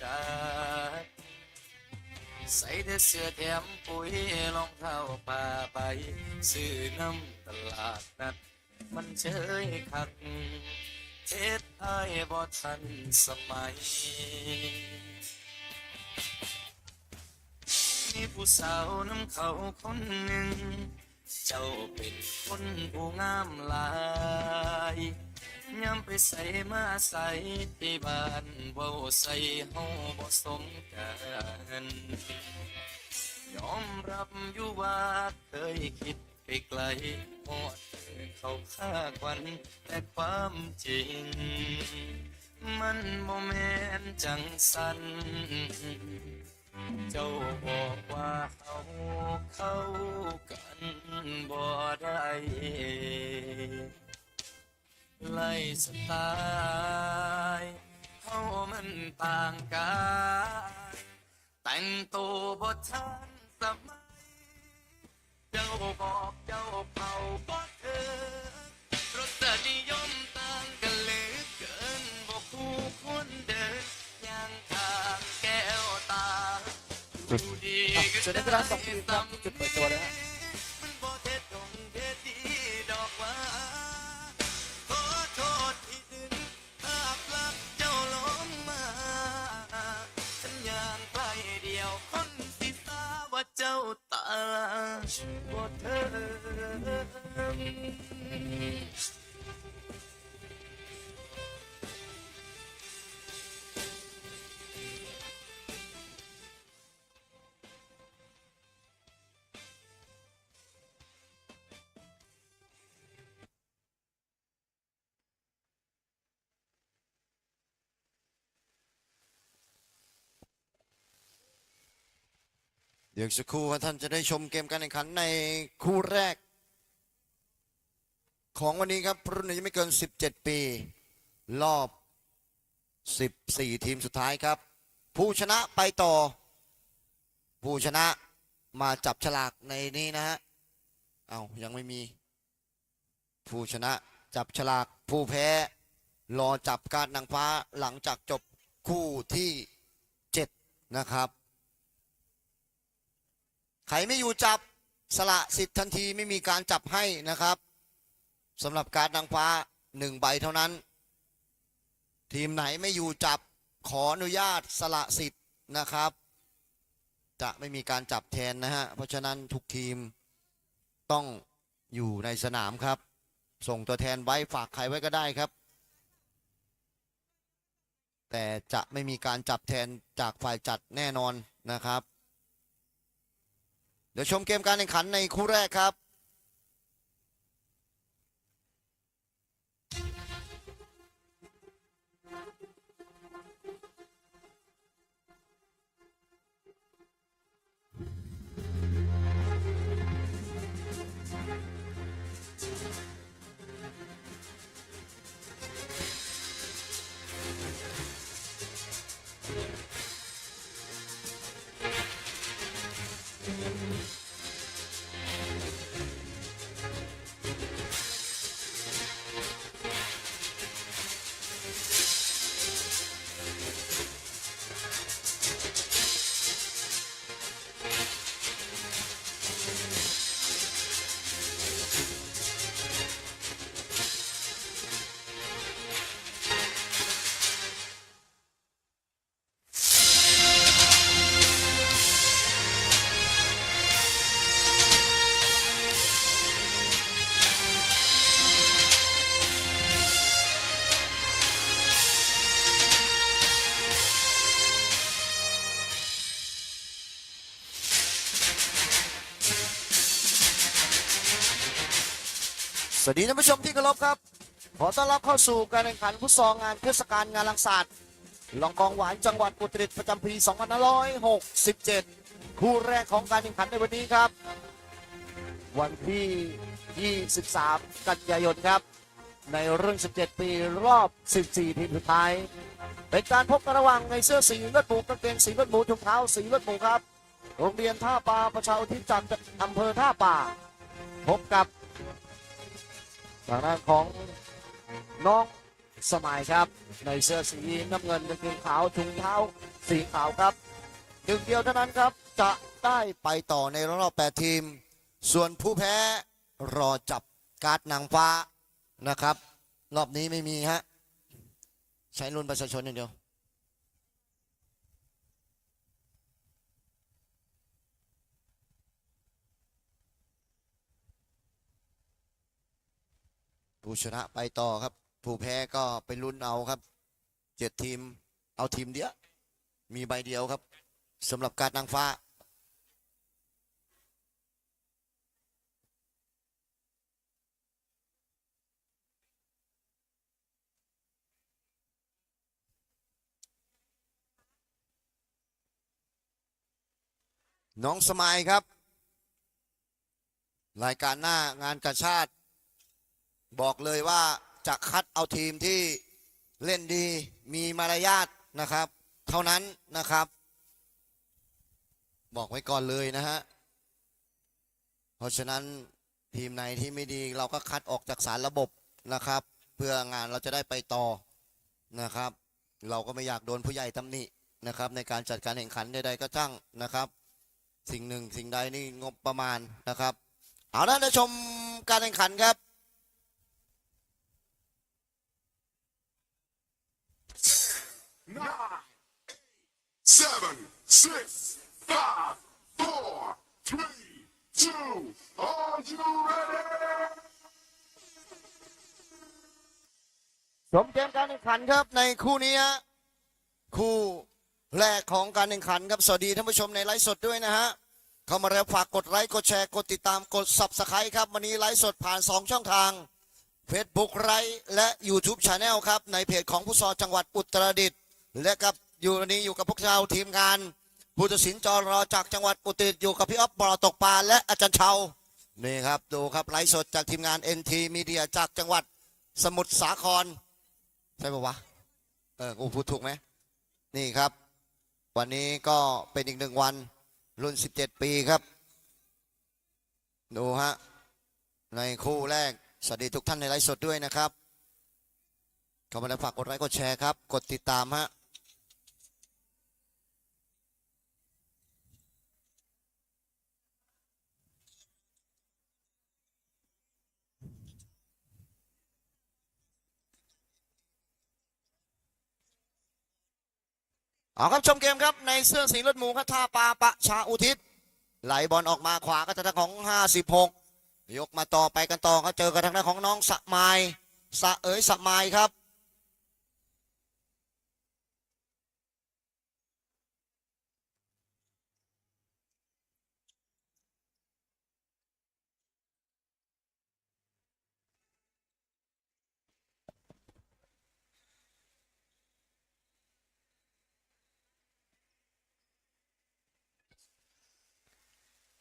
จักใส่แต่เสื้อแถมปุ๋ยรองเท้าผ้าใบซื้อน้ำตลาดนัด มันเชยคักเฮ็ดอายบ่ทันสมัย มีผู้สาวน้ำเขาคนหนึ่ง เจ้าเป็นคนผู้งามหลาย ยามไปใส่มาใส่ที่บ้านเว้าใส่เฮาบ่สมกันยอมรับอยู่ว่าเคยคิดไปไกลหอดเขาฆ่าควันแต่ความจริง มันโมเมนจังสัน เจ้าบอกว่าเขาเข้ากันบ่ได้ ไล่สไตล์เขามันต่างกันแต่งตัวบททันสมัย เจ้าบอกเจ้าเป่าบทเธอรสนิยมต่างกันเหลือเกินบอกคู่คนเดินย่างทางแก้วตาดูดีก็เชิญได้ที่ร้านสองทีครับจุดเปิดตัวเลย เดี๋ยวสักครู่ครับท่านจะได้ชมเกมการแข่งขันในคู่แรก ของวันนี้ครับรุ่นอายุไม่เกิน 17 ปี รอบ 14 ทีมสุดท้ายครับ ผู้ชนะไปต่อ ผู้ชนะมาจับฉลากในนี้นะฮะเอายังไม่มี ผู้ชนะจับฉลากผู้แพ้ รอจับการดนางฟ้าหลังจากจบคู่ที่ 7 นะครับ ใครไม่อยู่จับสละสิทธิ์ทันทีไม่มีการจับให้นะครับสำหรับการดนางฟ้าหนึ่งใบเท่านั้น ทีมไหนไม่อยู่จับขออนุญาตสละสิทธิ์นะครับ จะไม่มีการจับแทนนะฮะ เพราะฉะนั้นทุกทีมต้องอยู่ในสนามครับ ส่งตัวแทนไว้ฝากใครไว้ก็ได้ครับ แต่จะไม่มีการจับแทนจากฝ่ายจัดแน่นอนนะครับ เดี๋ยวชมเกมการแข่งขันในคู่แรกครับ วัสดีท่านผู้ชมที่เคารพครับ ขอต้อนรับเข้าสู่การแข่งขันฟุตซอลงานเทศกาลงานลังศาสตร์ลองกองหวานจังหวัดอุตรดิตถ์ประจำปี 2567 คู่แรกของการแข่งขันในวันนี้ครับ วันที่ 23 กันยายนครับ ในรุ่น 17 ปีรอบ 14 ทีมสุดท้าย เป็นการพบกันระหว่างในเสื้อสีเลือดหมูกางเกงสีเลือดหมูถุงเท้าสีเลือดหมูครับ โรงเรียนท่าปลาประชาอุทิศจากอำเภอท่าป่า พบกับ ทางด้านของน้องสมัยครับ ในเสื้อสีน้ำเงินกางเกงขาวถุงเท้าสีขาวครับหนึ่งเดียวเท่านั้นครับจะได้ไปต่อในรอบแปดทีม ส่วนผู้แพ้รอจับการ์ดนางฟ้านะครับ รอบนี้ไม่มีฮะใช้รุ่นประชาชนอย่างเดียว ผู้ชนะไปต่อครับ ผู้แพ้ก็ไปลุ้นเอาครับเจ็ดทีมเอาทีมเดียวมีใบเดียวครับสำหรับการนางฟ้า น้องสมัยครับ รายการหน้างานกาชาติ บอกเลยว่าจะคัดเอาทีมที่เล่นดีมีมารยาทนะครับ เท่านั้นนะครับ บอกไว้ก่อนเลยนะฮะเพราะฉะนั้นทีมไหนที่ไม่ดีเราก็คัดออกจากสารระบบนะครับ เพื่องานเราจะได้ไปต่อนะครับ เราก็ไม่อยากโดนผู้ใหญ่ตำหนินะครับ ในการจัดการแข่งขันใดๆก็จ้างนะครับ สิ่งหนึ่งสิ่งใดนี่งบประมาณนะครับ เอาละนะชมการแข่งขันครับ nine, seven, six, five, four, three, two. Are you ready? ชมเกมการแข่งขันครับในคู่นี้ฮะคู่แรกของการแข่งขันครับสวัสดีท่านผู้ชมในไลฟ์สดด้วยนะฮะเข้ามาแล้วฝากกดไลค์กดแชร์กดติดตามกด subscribe ครับวันนี้ไลฟ์สดผ่าน 2 ช่องทาง Facebook ไลฟ์และ YouTube Channel ครับในเพจของผู้สอจังหวัดอุตรดิตถ์ และกับอยู่นี้อยู่กับพวกเราทีมงานผู้ตัดสินจอรอจากจังหวัดอุตรดิตถ์อยู่กับพี่อ๊อฟบอตกปลาและอาจารย์เชานี่ครับดูครับไลฟ์สดจากทีมงาน NT Media จากจังหวัดสมุทรสาคร ใช่ปะวะเออกูพูดถูกไหมนี่ครับ วันนี้ก็เป็นอีกหนึ่งวันรุ่น 17 ปีครับ ดูฮะ ในคู่แรก สวัสดีทุกท่านในไลฟ์สดด้วยนะครับข้ามาแล้วฝากกดไลค์กดแชร์ครับ กดติดตามฮะ เอาครับชมเกมครับในเสื้อสีเลือดหมูครับท่าปลาปะชาอุทิศ ไหลบอลออกมาขวาก็จะทางด้านของ 56 ยกมาต่อไปกันต่อก็เจอกันทางด้านของน้องสะไมายสะเอ๋ยสะไมายครับ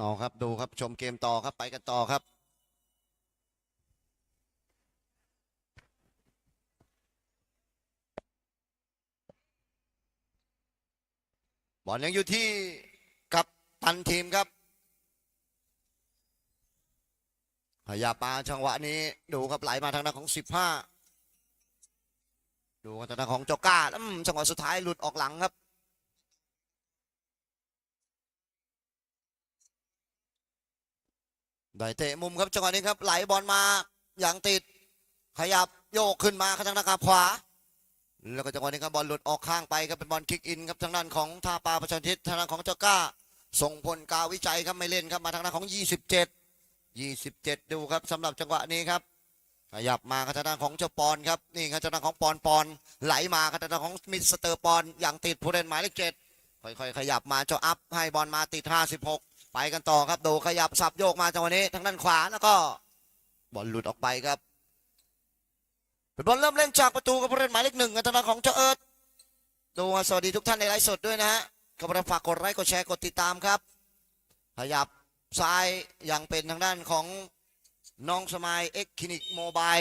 เอาครับดูครับชมเกมต่อครับไปกันต่อครับ บอลยังอยู่ที่กับตันทีมครับพยาปาจังหวะนี้ดูครับไหลมาทางด้านของสิบห้าดูทางด้านของโจก้าอืมจังหวะสุดท้ายหลุดออกหลังครับ ได้เตะมุมครับจังหวะนี้ครับไหลบอลมาอย่างติด ขยับโยกขึ้นมาทางด้านขวา แล้วก็จังหวะนี้ครับบอลหลุดออกข้างไปครับเป็นบอลคิกอินครับทางด้านของท่าปลาประชันทิศทางด้านของเจ้าก้าส่งผลกาวิจัยครับไม่เล่นครับมาทางด้านของ 27 27 ดูครับสำหรับจังหวะนี้ครับขยับมาทางด้านของเจ้าปอนครับนี่ครับทางด้านของปอนปอนไหลมาทางด้านของมิสเตอร์ปอนอย่างติดผู้เล่นหมายเลขเจ็ดค่อยๆขยับมาเจ้าอัพให้บอลมาติด 56 ไปกันต่อครับโดขยับสับโยกมาจังหวะนี้ทางด้านขวาแล้วก็บอลหลุดออกไปครับเป็นบอลเริ่มเล่นจากประตูกับผู้เล่นหมายเลขหนึ่งกันทางด้านของเจ้าเอิร์ธดูมาสวัสดีทุกท่านในไลฟ์สดด้วยนะฮะขอบคุณฝากกดไลค์กดแชร์กดติดตามครับขยับซ้ายอย่างเป็นทางด้านของน้องสมายเอ็กคลินิกโมบาย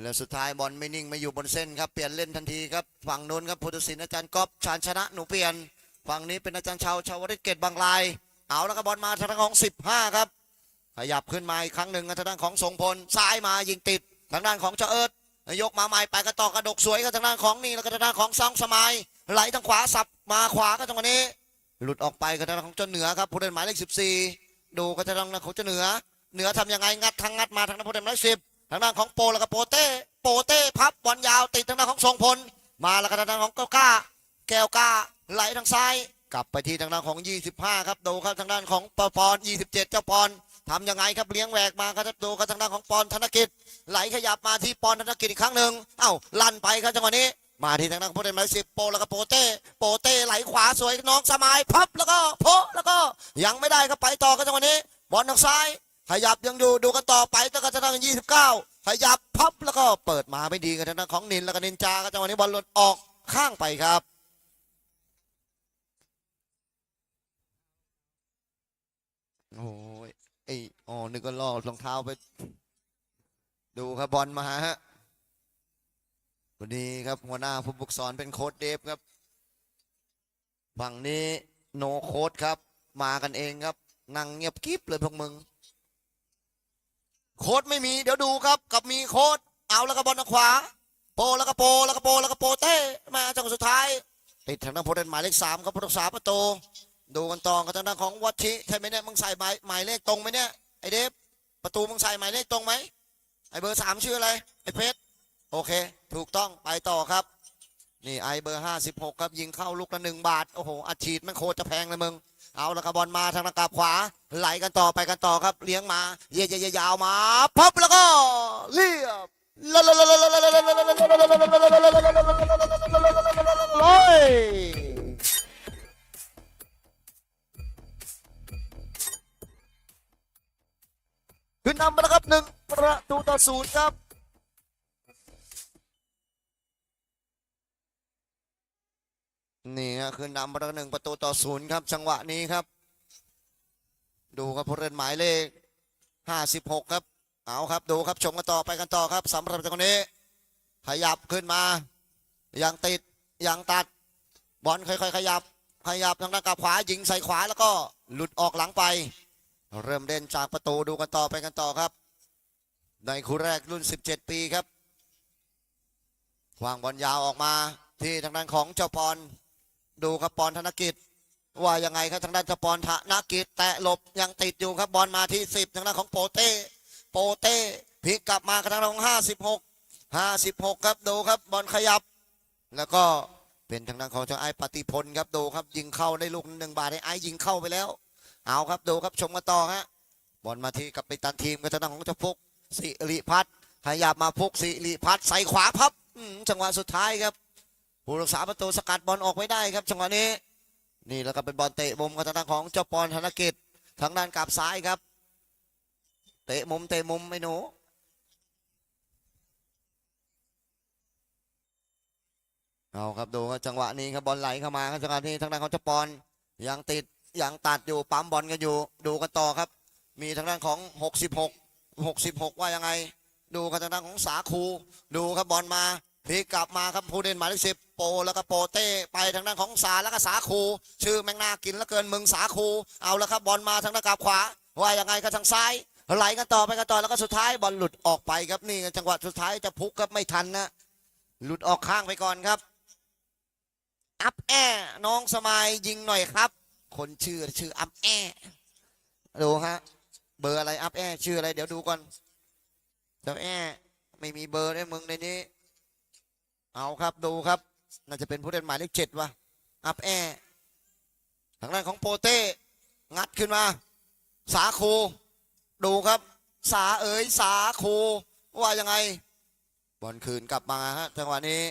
และสุดท้ายบอลไม่นิ่งไม่อยู่บนเส้นครับเปลี่ยนเล่นทันทีครับฝั่งโน้นครับพุทธศิลป์อาจารย์ก๊อฟชาญชนะหนูเปลี่ยนฝั่งนี้เป็นอาจารย์ชาวชาวริตเกตบางลาย เอาแล้วก็บอลมาทางด้านของ 15 ครับ ขยับขึ้นมาอีกครั้งหนึ่งทางด้านของทรงพลซ้ายมายิงติดทางด้านของเจเอิร์ธยกมาใหม่ไปกระตอกกระดกสวยกับทางด้านของนี่แล้วก็ทางด้านของซองสมัยไหลทางขวาสับมาขวาก็ตรงนี้ หลุดออกไปกับทางด้านของเจ้าเหนือครับผู้เล่นหมายเลขสิบสี่ดูกับทางด้านของเจ้าเหนือ เหนือทำยังไงงัดทางงัดมาทางด้านผู้เล่นหมายเลขสิบทางด้านของโปแล้วก็โปเต้โปเต้พับบอลยาวติดทางด้านของทรงพล มาแล้วก็ทางด้านของเก้าก้า แก้วก้าไหลทางซ้าย กลับไปที่ทางด้านของ 25 ครับดูครับทางด้านของปปอน27 เจ้าปอนทำยังไงครับเลี้ยงแหวกมาครับดูครับทางด้านของปอนธนกิจ ไหลขยับมาที่ปอนธนกิจอีกครั้งหนึ่งเอ้าลั่นไปครับจังหวะนี้ มาที่ทางด้านของผู้เล่นหมาสิบโปแล้วก็โปเต้โปเต้ไหลขวาสวยน้องสมายพับแล้วก็โพะแล้วก็ยังไม่ได้ครับไปต่อครับจังหวะนี้บอลทางซ้าย ขยับยังอยู่ดูกันต่อไปตั้งแต่ทางด้าน29 ขยับพับแล้วก็เปิดมาไม่ดีกับทางด้านของนินแล้วก็นินจาครับจังหวะนี้บอลหลุดออกข้างไปครับ โอ้ยไออ๋อนึกก็ลอกรองเท้าไป ดูครับบอลมาฮะวันนี้ครับหัวหน้าผู้ฝึกสอนเป็นโค้ดเดฟครับ ฝั่งนี้โนโค้ดครับ มากันเองครับ นั่งเงียบกิ๊บเลยพวกมึง โค้ดไม่มี เดี๋ยวดูครับ กับมีโค้ดเอาแล้วก็บอลขวา โปแล้วก็โปแล้วก็โปแล้วก็โปเต้มาจังหวะสุดท้ายติดทางด้านผู้เล่นหมายเลขสามครับผู้รักษาประตู ดูกันต่อกับทางด้านของวัชิใช่ไหมเนี่ยมึงใส่หมายหมายเลขตรงไหมเนี่ยไอเดฟประตูมึงใส่หมายเลขตรงไหมไอเบอร์สามชื่ออะไรไอเพชรโอเค ถูกต้องไปต่อครับ นี่ไอเบอร์ห้าสิบหกครับยิงเข้าลูกละหนึ่งบาทโอ้โหอัดฉีดมันโคตรจะแพงเลยมึงเอาล้วก็บอลมาทางนักกาบขวา ไหลกันต่อไปกันต่อครับ เลี้ยงมาเย่ยยาวมาพับแล้วก็เรียบร้อย นำไปแล้วครับหนึ่งประตูต่อศูนย์ครับนี่ฮะคือนำไปแล้วหนึ่งประตูต่อศูนย์ครับ จังหวะนี้ครับ ดูครับผู้เล่นหมายเลขห้าสิบหกครับ เอาครับดูครับชมกันต่อไปกันต่อครับสำหรับจังหวะนี้ ขยับขึ้นมายังติดยังตัด บอลค่อยๆขยับ ขยับทางด้านกับขวายิงใส่ขวาแล้วก็หลุดออกหลังไป เริ่มเล่นจากประตูดูกันต่อไปกันต่อครับ ในคู่แรกรุ่น 17 ปีครับวางบอลยาวออกมาที่ทางด้านของเจ้าปอน ดูครับปอนธนกิจ ว่ายังไงครับทางด้านเจ้าปอนธนกิจ แตะหลบยังติดอยู่ครับบอลมาที่ 10 ทางด้านของโปเต้โปเต้พลิกกลับมาทางด้านของ 56 56 ครับดูครับบอลขยับ แล้วก็เป็นทางด้านของเจ้าไอ้ปฏิพลครับดูครับยิงเข้าได้ลูกหนึ่งบาทให้ไอ้ยิงเข้าไปแล้ว เอาครับดูครับชมกันต่อฮะบอลมาที่กับไปตันทีมกับทางด้านของเจ้าฟุกสิริพัฒน์ขยับมาฟุกสิริพัฒน์ใส่ขวาพับจังหวะสุดท้ายครับผู้รักษาประตูสกัดบอลออกไม่ได้ครับจังหวะนี้ นี่แล้วก็เป็นบอลเตะมุมกับทางของเจ้าปอนธนกิจทางด้านกลับซ้ายครับ เตะมุมเตะมุมไม่หนูเอาครับดูครับจังหวะนี้ครับบอลไหลเข้ามาครับจังหวะนี้ทางด้านของเจ้าปอนยังติด ยังตัดอยู่ปั๊มบอลกันอยู่ ดูกันต่อครับ มีทางด้านของ 66 66 ว่ายังไง ดูกันทางด้านของสาคู ดูครับบอลมาพลิกกลับมาครับผู้เล่นหมายเลขสิบโปแล้วก็โปเต้ไปทางด้านของสาแล้วก็สาคู ชื่อแมงนากินแล้วเกินมึงสาคู เอาแล้วครับบอลมาทางด้านกลับขวา ว่ายังไงก็ทางซ้ายไหลกันต่อไปกันต่อแล้วก็สุดท้ายบอลหลุดออกไปครับนี่จังหวะสุดท้ายจะพุกครับไม่ทันนะหลุดออกข้างไปก่อนครับ อัพแอน้องสมายยิงหน่อยครับ คนชื่อชื่ออัพแอดูฮะเบอร์อะไรอัพแอชื่ออะไร เดี๋ยวดูก่อนเจ้าแอไม่มีเบอร์ด้วยมึงในนี้ เอาครับดูครับ น่าจะเป็นผู้เล่นหมายเลขเจ็ดวะอัพแอทางด้านของโปเต้งัดขึ้นมา สาคูดูครับ สาเอ๋ยสาคูว่ายังไงบอลคืนกลับมาฮะจังหวะนี้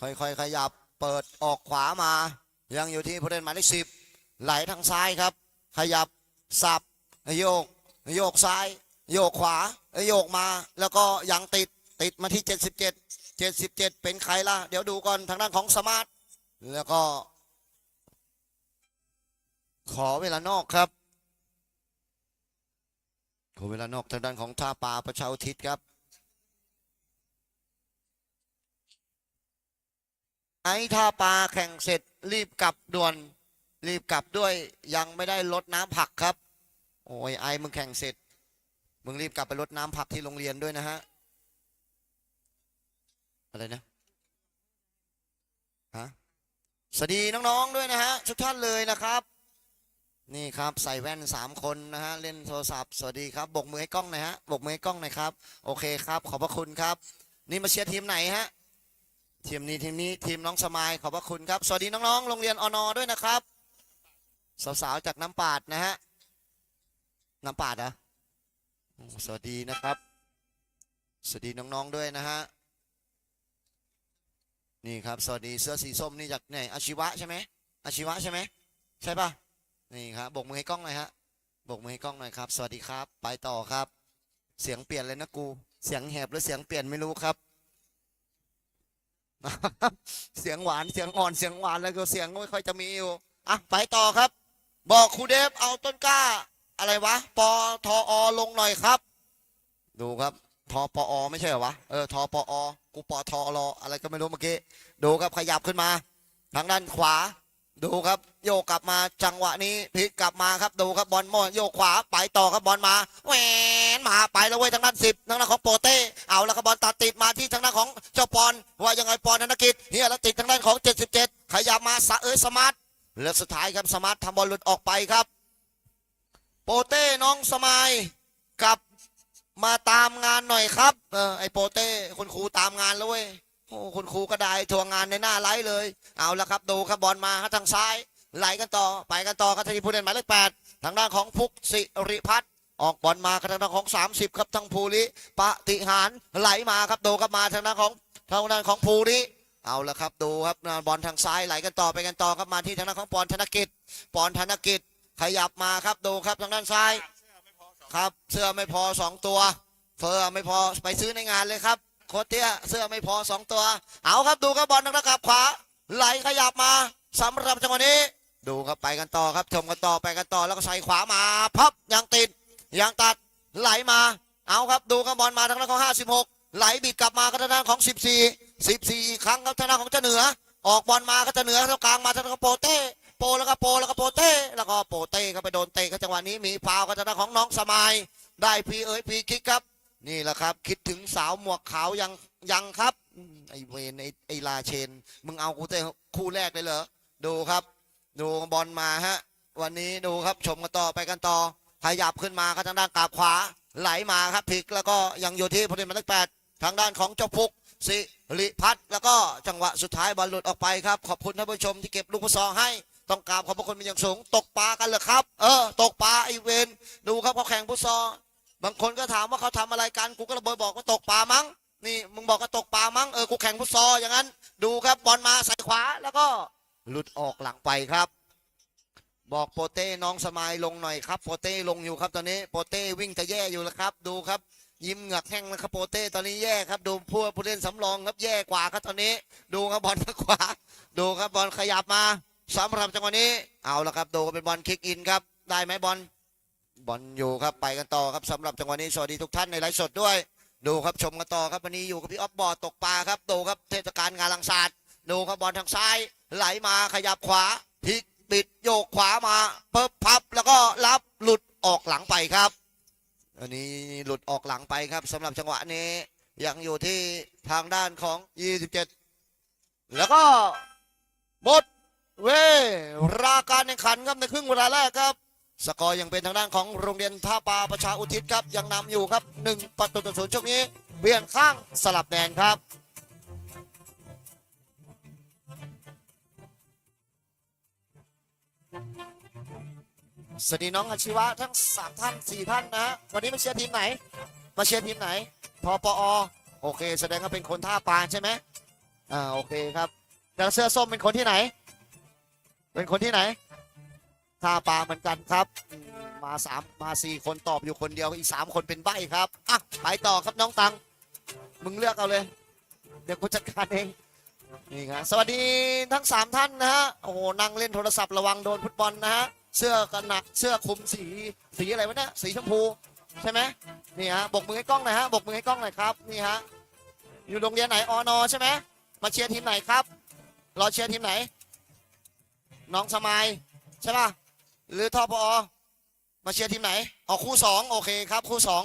ค่อยๆขยับเปิดออกขวามา ยังอยู่ที่ผู้เล่นหมายเลขสิบ ไหลทางซ้ายครับ ขยับสับโยก โยกซ้าย โยกขวา โยกมา แล้วก็ยังติดติดมาที่ 77 77 เป็นใครล่ะ เดี๋ยวดูก่อนทางด้านของสมาร์ทแล้วก็ ขอเวลานอกครับ ขอเวลานอกทางด้านของท่าป่าประชาทิศครับไอ้ท่าปลาแข่งเสร็จรีบกลับด่วน รีบกลับด้วยยังไม่ได้ลดน้ำผักครับ โอ้ยไอมึงแข่งเสร็จ มึงรีบกลับไปลดน้ำผักที่โรงเรียนด้วยนะฮะ อะไรนะฮะสวัสดีน้องๆด้วยนะฮะทุกท่านเลยนะครับ นี่ครับใส่แว่นสามคนนะฮะเล่นโทรศัพท์สวัสดีครับบกมือให้กล้องหน่อยฮะบกมือให้กล้องหน่อยครับ โอเคครับ ขอบพระคุณครับ นี่มาเชียร์ทีมไหนฮะทีมนี้ทีมนี้ทีมน้องสมายขอบพระคุณครับ สวัสดีน้องๆโรงเรียนอนอด้วยนะครับ สาวๆจากน้ำปาดนะฮะ น้ำปาดเหรอสวัสดีนะครับ สวัสดีน้องๆด้วยนะฮะ นี่ครับ สวัสดีเสื้อสีส้มนี่จากไหนอาชีวะใช่ไหมอาชีวะใช่ไหมใช่ปะนี่ครับบกมือให้กล้องหน่อยฮะบกมือให้กล้องหน่อยครับ สวัสดีครับ ไปต่อครับ เสียงเปลี่ยนเลยนะกู เสียงแหบหรือเสียงเปลี่ยนไม่รู้ครับ เสียงหวาน เสียงอ่อน เสียงหวานแล้วก็เสียงไม่ค่อยจะมีอยู่ อะ ไปต่อครับ บอกครูเดฟเอาต้นกล้า อะไรวะปอทออลงหน่อยครับ ดูครับทอปออไม่ใช่เหรอวะเออทอปออกูปอทอรออะไรก็ไม่รู้เมื่อกี้ดูครับขยับขึ้นมา ทางด้านขวา ดูครับ โยกกลับมาจังหวะนี้พลิกกลับมาครับดูครับบอลโมโยกขวาไปต่อครับบอลมาแหวนมาไปแล้วเว้ยทางด้านสิบทางด้านของโปเต้เอาแล้วครับบอลตัดติดมาที่ทางด้านของเจ้าปอนว่ายังไงปอนธนกิจเฮียแล้วติดทางด้านของ 77 ขยับมาสะเอ้ยสมาร์ท และสุดท้ายครับสมาร์ททำบอลหลุดออกไปครับ โปเต้น้องสมายกลับมาตามงานหน่อยครับ เออไอโปเต้คุณครูตามงานแล้วเว้ยโอ้คุณครูก็ได้ทวงงานในหน้าไลฟ์เลย เอาละครับดูครับบอลมาครับทางซ้ายไหลกันต่อไปกันต่อครับทีผู้เล่นหมายเลขแปดทางด้านของพุกสิริพัฒน์ออกบอลมาทางด้านของ 30 ครับทางภูริปฏิหารไหลมาครับดูครับมาทางด้านของทางด้านของภูริ เอาละครับดูครับบอลทางซ้ายไหลกันต่อไปกันต่อครับมาที่ทางด้านของปอนธนกิจปอนธนกิจขยับมาครับดูครับทางด้านซ้าย ครับเสื้อไม่พอสองตัวเฟอร์ไม่พอไปซื้อในงานเลยครับโคตเตี้ยเสื้อไม่พอสองตัว เอาครับดูครับบอลทางด้านขวา ไหลขยับมาสำหรับจังหวะนี้ ดูครับไปกันต่อครับชมกันต่อไปกันต่อแล้วก็ใส่ขวามาพับยังติดยังตัดไหลมา เอาครับดูครับบอลมาทางด้านของ56ไหลบิดกลับมาก็ทางด้านของ14 14อีกครั้งครับทางด้าของเจ้าเหนือ ออกบอลมาก็เจะเหนือตรงกลางมาทางด้านของโปเต้โปแล้วก็โปแล้วก็โปเต้แล้วก็โปเต้ก็ไปโดนเตะก็จังหวะนี้มีฟาวก็ทางด้านของน้องสมายได้พีเอ๋ยพีคิกครับ นี่แหละครับ คิดถึงสาวหมวกขาวยังยังครับไอเวนไอไอลาเชน มึงเอากูเตะคู่แรกเลยเหรอดูครับ ดูบอลมาฮะ วันนี้ดูครับชมกันต่อไปกันต่อขยับขึ้นมาครับทางด้านกาบขวาไหลมาครับพลิกแล้วก็ยังอยู่ที่พลเรือนหมายเลขแปดทางด้านของเจ้าพุก สิริพัฒน์แล้วก็จังหวะสุดท้ายบอลหลุดออกไปครับ ขอบคุณท่านผู้ชมที่เก็บลูกฟุตซอลให้ต้องกราบขอบพระคุณเป็นอย่างสูง ตกปลากันเหรอครับ เออ ตกปลาไอเวนดูครับเขาแข่งฟุตซอลบางคนก็ถามว่าเขาทำอะไรกันกูก็ระเบิดบอกว่าตกปลามั้งนี่มึงบอกว่าตกปลามั้งเออกูแข่งฟุตซอลอย่างนั้น ดูครับบอลมาใส่ขวาแล้วก็หลุดออกหลังไปครับ บอกโปเต้น้องสมายลงหน่อยครับโปเต้ลงอยู่ครับตอนนี้โปเต้วิ่งจะแย่อยู่แล้วครับ ดูครับ ยิ้มเหงือกแห้งนะครับโปเต้ตอนนี้แย่ครับ ดูผู้ผู้เล่นสำรองครับแย่กว่าครับตอนนี้ ดูครับบอลทางขวาดูครับบอลขยับมาสำหรับจังหวะนี้เอาละครับ ดูเป็นบอลคิกอินครับ ได้ไหมบอลบอลอยู่ครับไปกันต่อครับสำหรับจังหวะนี้สวัสดีทุกท่านในไลฟ์สดด้วย ดูครับชมกันต่อครับวันนี้อยู่กับพี่ออฟบอดตกปลาครับดูครับเทศกาลงานลังศาสตร์ดูครับบอลทางซ้าย ไหลมาขยับขวาพลิกปิดโยกขวามาเปิบพับแล้วก็รับหลุดออกหลังไปครับ อันนี้หลุดออกหลังไปครับสำหรับจังหวะนี้ ยังอยู่ที่ทางด้านของ 27 แล้วก็หมดเวลาการแข่งขันครับในครึ่งเวลาแรกครับสกอร์ยังเป็นทางด้านของโรงเรียนท่าปลาประชาอุทิศครับ ยังนำอยู่ครับหนึ่งประตูต่อศูนย์ช่วงนี้เปลี่ยนข้างสลับแดนครับ สวัสดีน้องอาชีวะทั้งสามท่านสี่ท่านนะฮะวันนี้มาเชียร์ทีมไหน มาเชียร์ทีมไหนทปอโอเค แสดงว่าเป็นคนท่าปลาใช่ไหมอ่าโอเคครับแล้วเสื้อส้มเป็นคนที่ไหน เป็นคนที่ไหนท่าปลาเหมือนกันครับมมาสามมาสี่คนตอบอยู่คนเดียวอีกสามคนเป็นใบครับอะไปต่อครับน้องตังมึงเลือกเอาเลย เดี๋ยวกูจัดการเองนี่ครับสวัสดีทั้งสามท่านนะฮะโอ้โหนั่งเล่นโทรศัพท์ระวังโดนฟุตบอลนะฮะ เสื้อกันหนักเสื้อคลุมสีสีอะไรวะเนี่ยสีชมพูใช่ไหมนี่ฮะบกมือให้กล้องหน่อยฮะบกมือให้กล้องหน่อยครับนี่ฮะอยู่โรงเรียนไหนอนอใช่ไหมมาเชียร์ทีมไหนครับรอเชียร์ทีมไหน น้องสมายใช่ป่ะหรือทอปอมาเชียร์ทีมไหนออกคู่สองโอเคครับคู่สอง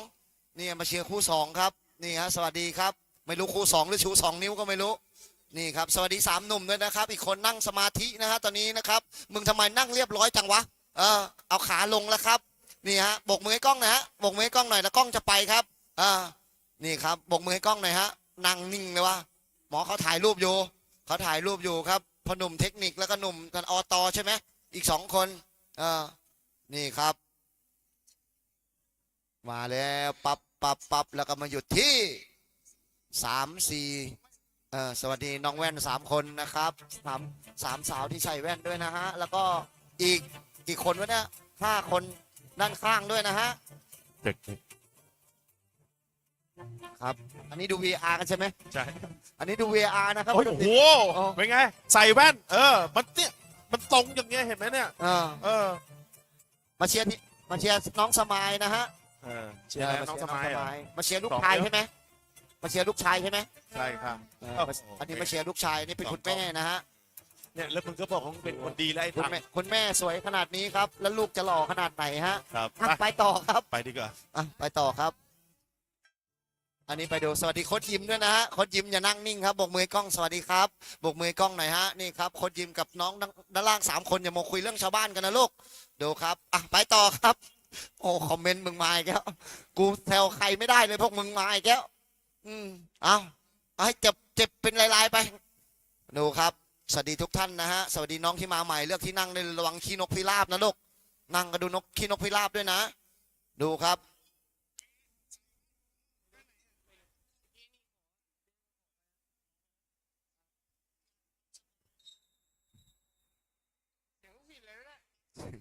นี่มาเชียร์คู่สองครับนี่ฮะสวัสดีครับ ไม่รู้ครูสองหรือชูสองนิ้วก็ไม่รู้นี่ครับสวัสดีสามหนุ่มด้วยนะครับ อีกคนนั่งสมาธินะฮะตอนนี้นะครับ มึงทำไมนั่งเรียบร้อยจังวะ เออเอาขาลงแล้วครับ นี่ฮะบกมือให้กล้องหนะฮะบกมือให้กล้องหน่อยแล้วกล้องจะไปครับอ่านี่ครับบกมือให้กล้องหน่อยฮะนั่งนิ่งเลยวะหมอเขาถ่ายรูปอยู่เขาถ่ายรูปอยู่ครับพนุ่มเทคนิคแล้วก็หนุ่มกันอตอใช่ไหมอีกสองคนเออนี่ครับ มาแล้วปับปับปับแล้วก็มาหยุดที่สามสี่เออสวัสดีน้องแว่นสามคนนะครับสามสามสาวที่ใส่แว่นด้วยนะฮะ แล้วก็อีก กคนวะเนี่ยห้าคนด้านข้างด้วยนะฮะเด็กครับ อันนี้ดู VR กันใช่ไหมใช่อันนี้ดู VR นะครับโอ้ยโอ้โหอ๋อเป็นไง ใส่แว่น เออ มันเนี่ยมันตรงอย่างเงี้ยเห็นไหมเนี่ยเออเออ มาเชียร์ที่มาเชียร์น้องสมายนะฮะเออเชียร์อะไรน้องสมัยเหรอมาเชียร์ลูกสองชายเดียวใช่ไหมมาเชียร์ลูกชายใช่ไหมใช่ค่ะเออโอ้โหอันนี้มาเชียร์ลูกชายนี่เป็นคุณแม่นะฮะ เนี่ยแล้วมึงก็บอกว่ามึงเป็นคนดีแล้วไอ้คุณตังแม่คุณแม่สวยขนาดนี้ครับ แล้วลูกจะหล่อขนาดไหนฮะครับอะไปไปต่อครับไปดีกว่าอะไปต่อครับ อันนี้ไปดูสวัสดีโค้ชยิมด้วยนะฮะโค้ชยิมอย่านั่งนิ่งครับบกมือกล้องสวัสดีครับบกมือกล้องหน่อยฮะนี่ครับโค้ชยิมกับน้องด้านด้านล่างสามคนอย่ามาคุยเรื่องชาวบ้านกันนะลูกดูครับอะไปต่อครับ โอ้คอมเมนต์มึงมาอีกแล้วกูแซวใครไม่ได้เลยพวกมึงมาอีกแล้วอืมเอาเอาให้เจ็บเจ็บเป็นลายๆไป ดูครับ สวัสดีทุกท่านนะฮะ สวัสดีน้องที่มาใหม่เลือกที่นั่งในระวังขี้นกพิราบนะลูก นั่งก็ดูนกขี้นกพิราบด้วยนะ ดูครับ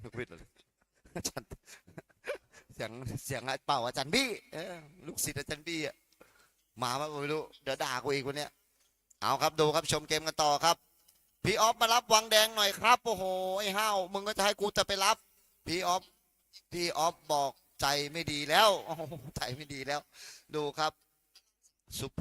นกหวีดเหรออาจารย์เสียงเสียงเป่าอาจารย์บี้เออลูกศิษย์อาจารย์บี้อะมาไหมไม่รู้ เดี๋ยวด่ากูอีกวันเนี้ยเอาครับดูครับชมเกมกันต่อครับ พี่ออฟมารับวังแดงหน่อยครับโอ้โหไอ้ห้าวมึงก็จะให้กูจะไปรับ พี่ออฟพี่ออฟบอกใจไม่ดีแล้วใจไม่ดีแล้ว ดูครับซุป